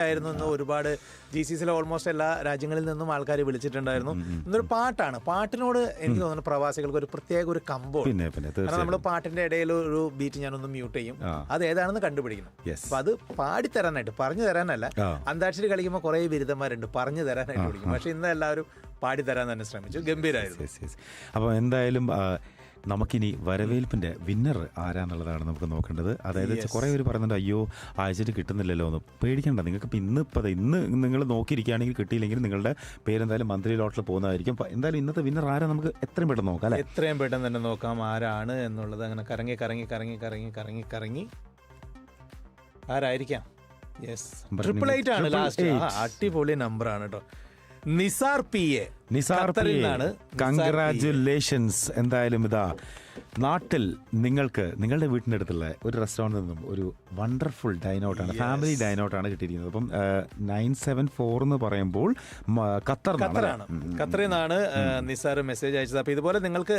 ആയിരുന്നു എന്ന് ഒരുപാട് ജി സി സിയിലെ ഓൾമോസ്റ്റ് എല്ലാ രാജ്യങ്ങളിൽ നിന്നും ആൾക്കാർ വിളിച്ചിട്ടുണ്ടായിരുന്നു. എന്നൊരു പാട്ടാണ്. പാട്ടിനോട് എനിക്ക് തോന്നുന്നു പ്രവാസികൾക്ക് ഒരു പ്രത്യേക ഒരു കമ്പോ പിന്നെ പിന്നെ കാരണം നമ്മൾ പാട്ടിന്റെ ഇടയിൽ ഒരു ബീറ്റ് ഞാനൊന്ന് മ്യൂട്ട് ചെയ്യും. അത് ഏതാണെന്ന് കണ്ടുപിടിക്കണം. Yes. അപ്പൊ അത് പാടിത്തരാനായിട്ട് പറഞ്ഞു തരാനല്ല. ആ. അന്താക്ഷരി കളിക്കുമ്പോൾ കുറെ ബിരുദന്മാരുണ്ട് പറഞ്ഞു തരാനായിട്ട് വിളിക്കും. പക്ഷെ ഇന്ന് എല്ലാവരും പാടിത്തരാൻ തന്നെ ശ്രമിച്ചു. ഗംഭീരായിരുന്നു. അപ്പോൾ എന്തായാലും ആ, നമുക്കിനി വരവേൽപ്പിന്റെ വിന്നർ ആരാന്നുള്ളതാണ് നമുക്ക് നോക്കേണ്ടത്. അതായത് കുറെ പേര് പറയുന്നുണ്ട് അയ്യോ അയച്ചിട്ട് കിട്ടുന്നില്ലല്ലോ എന്ന്. പേടിക്കണ്ട നിങ്ങൾക്ക് ഇപ്പം ഇന്ന് ഇപ്പം ഇന്ന് നിങ്ങൾ നോക്കിയിരിക്കുകയാണെങ്കിൽ കിട്ടിയില്ലെങ്കിൽ നിങ്ങളുടെ പേരെന്തായാലും മന്ത്രി ലോട്ടിൽ പോകുന്നതായിരിക്കും. എന്തായാലും ഇന്നത്തെ വിന്നർ ആരാ നമുക്ക് എത്രയും പെട്ടെന്ന് നോക്കാം അല്ലേ? എത്രയും പെട്ടെന്ന് തന്നെ നോക്കാം ആരാണ് എന്നുള്ളത്. അങ്ങനെ കറങ്ങി കറങ്ങി കറങ്ങി കറങ്ങി കറങ്ങി കറങ്ങി. ആരായിരിക്കാം? യെസ് ട്രിപ്പിൾ എയ്റ്റ് ആണ് ലാസ്റ്റ്. അടിപൊളി നമ്പർ ആണ് കേട്ടോ നിസാർ പി എ നിസാർ ഖത്തറിൽ നിന്നാണ് എ. കൺഗ്രാറ്റുലേഷൻസ് എന്തായാലും ഇതാ നാട്ടിൽ നിങ്ങൾക്ക് നിങ്ങളുടെ വീട്ടിന്റെ അടുത്തുള്ള ഒരു റെസ്റ്റോറന്റിൽ നിന്നും ഒരു വണ്ടർഫുൾ ഡൈനൗട്ടാണ് ഫാമിലി ഡൈനൗട്ടാണ് കിട്ടിയിരിക്കുന്നത്. അപ്പം നയൻ സെവൻ ഫോർ എന്ന് പറയുമ്പോൾ ഖത്തർ ഖത്തറാണ്. ഖത്തറിൽ നിന്നാണ് നിസാർ മെസ്സേജ് അയച്ചത്. അപ്പോൾ ഇതുപോലെ നിങ്ങൾക്ക്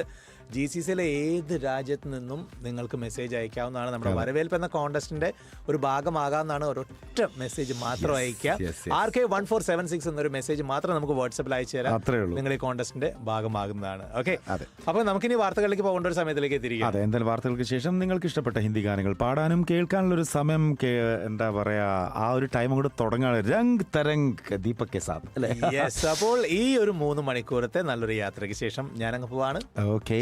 ജി സി സിയിലെ ഏത് രാജ്യത്ത് നിന്നും നിങ്ങൾക്ക് മെസ്സേജ് അയക്കാവുന്നതാണ് നമ്മുടെ വരവേൽപ്പ് എന്ന കോണ്ടസ്റ്റിന്റെ ഒരു ഭാഗമാകാമെന്നാണ് ഒരൊറ്റ മെസ്സേജ് മാത്രം അയക്കുക. R K one four seven six എന്നൊരു മെസ്സേജ് മാത്രം നമുക്ക് വാട്സപ്പിൽ അയച്ചു തരാം നിങ്ങൾ ഈ കോണ്ടസ്റ്റിന്റെ ഭാഗമാകുന്നതാണ്. ഓക്കെ അതെ. അപ്പോൾ നമുക്കിനി വാർത്തകളിലേക്ക് പോകേണ്ട ഒരു സമയത്തിലേക്ക് എത്തിയിരിക്കുക അതെ എന്തായാലും വാർത്തകൾക്ക് ശേഷം നിങ്ങൾക്ക് ഇഷ്ടപ്പെട്ട ഹിന്ദി ഗാനങ്ങൾ പാടാനും കേൾക്കാനുള്ള ഒരു സമയം എന്താ പറയാ ആ ഒരു ടൈം കൂടെ തുടങ്ങാണ് രംഗ് തരംഗ് ദീപക് സാബ് അല്ലേ? അപ്പോൾ ഈ ഒരു മൂന്ന് മണിക്കൂറത്തെ നല്ലൊരു യാത്രയ്ക്ക് ശേഷം ഞാനങ്ങ് പോവാണ്. ഓക്കെ